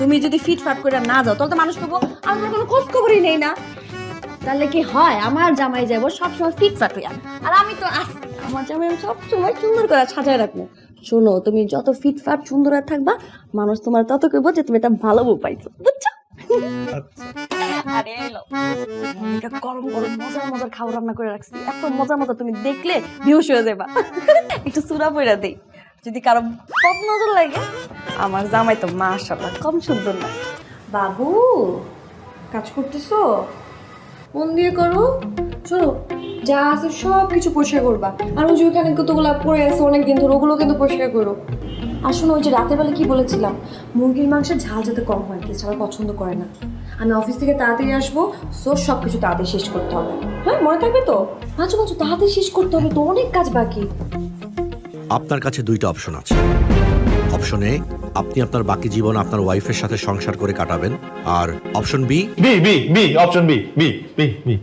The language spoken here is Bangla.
তুমি যদি ফিটফাট করে না যাও, তাহলে তো মানুষ করব আমার কোনো খোঁজ খবরই নেই না। তাহলে কি হয়? আমার জামাই যাব সবসময় ফিটফাট হইয়া আর আমি তো আছি আমার জামাই আমি সবসময় সুন্দর করে সাজায় রাখব। শোনো, তুমি যত ফিটফাট সুন্দর হয়ে থাকবা, মানুষ তোমার তত কইবো যে তুমি এটা ভালো পাইছো, বুঝছ? আরে মজার মজার খাবার রান্না করে রাখছি। এত মজার মজা তুমি দেখলে বিহুশ হয়ে যাবা। একটু সুরা পইরা দেই। যদি কারও পপ নজর লাগে, আমার জামাই তো মাশাআল্লাহ কম সুন্দর না। বাবু, কাজ করতেছো? মন দিয়ে করো। শোনো যা আছে সব কিছু পরিষ্কার করবা। আর ওই যে ওখানে কতগুলো পড়ে আছে অনেকদিন ধরে, ওগুলো কিন্তু পরিষ্কার করো। শোনো ওই যে রাতের বেলা কি বলেছিলাম? মুরগির মাংসের ঝাল যাতে কম হয় কি সবাই পছন্দ করে না। আমি অফিস থেকে তাড়াতাড়ি আসব, সো সব কিছু তাড়াতাড়ি শেষ করতে হবে। হ্যাঁ মনে থাকবে তো? মাঝে মাঝে তাড়াতাড়ি শেষ করতে হবে, তো অনেক কাজ বাকি। আপনার কাছে দুইটা অপশন আছে। অপশন এ আপনি আপনার বাকি জীবন আপনার ওয়াইফের সাথে সংসার করে কাটাবেন। আর option B B B B option B B B B